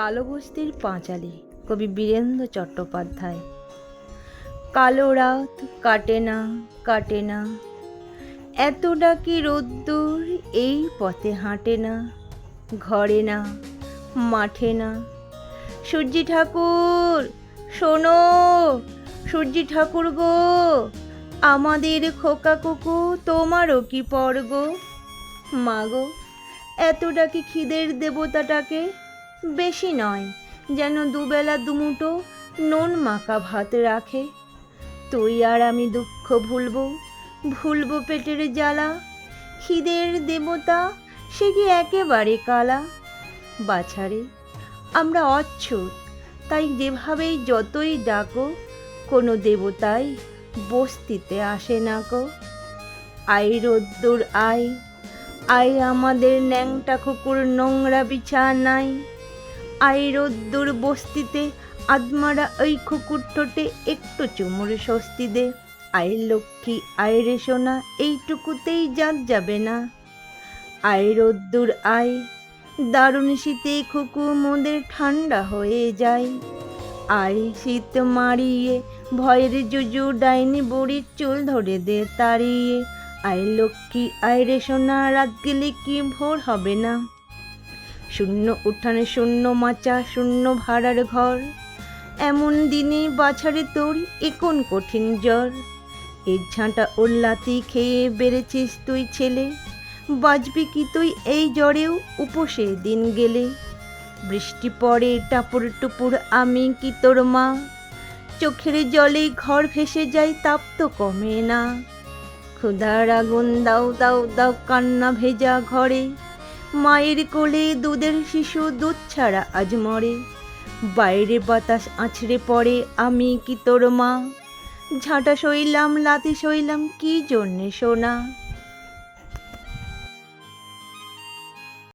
কালো বস্তির পাঁচালী, কবি বীরেন্দ্র চট্টোপাধ্যায়। কালো রাত কাটে না কাটে না। এত ডাকি রোদ্দুর এই পথে হাঁটে না, ঘরে না, মাঠে না। সূর্যি ঠাকুর, শোনো, সূর্যি ঠাকুর গো, আমাদের খোকা কুকু তোমারও কি পর গো? মাগো এত ডাকি খিদের দেবতাটাকে বেশি নয়, যেন দুবেলা দুমুটো নুন মাখা ভাত রাখে। তুই আর আমি দুঃখ ভুলবো, ভুলব পেটের জ্বালা, খিদের দেবতা, সে কি একেবারে কালা? বাছারে, আমরা অচ্ছুত, তাই যেভাবেই যতই ডাকো, কোনো দেবতাই বস্তিতে আসে না কো আই রোদ্দুর আই আই আমাদের ন্যাংটা কুকুর, নোংরা বিছানায়। আই রোদ্দুর বস্তিতে আদমারা ওই কুকুর ঠোঁটে একটু চুমুর স্বস্তি দে। আই লক্ষ্মী, আয় রে সোনা, এইটুকুতেই জাত যাবে না। আই রোদ্দুর আই দারুণ শীতে খুকু মোদের ঠান্ডা হয়ে যায়। আই শীত মারিয়ে, ভয়ের জুজু ডাইনি বড়ির চুল ধরে দে তাড়িয়ে। আয় লক্ষ্মী, আয় রে সোনা, রাত গেলে কি ভোর হবে না? শূন্য উঠানে, শূন্য মাচা, শূন্য ভাড়ার ঘর। এমন দিনে বাছারে তোর একন কঠিন জ্বর? এক ঝাঁটা ওল্লাতি খেয়ে বেড়েছিস তুই ছেলে। বাজবি কি তুই এই জ্বরেও উপসে দিন গেলে? বৃষ্টি পড়ে, টাপুর টুপুর, আমি কি তোর মা? চোখের জলে ঘর ভেসে যায়, তাপ তো কমে না। ক্ষুধার আগুন, দাও দাও দাও, কান্না ভেজা ঘরে। মায়ের কোলে দুধের শিশু, দুধ ছাড়া আজ মরে। বাইরে বাতাস আছড়ে পড়ে, আমি কি তোর মা? ঝাঁটা সইলাম লাতি সইলাম, কি জন্যে সোনা?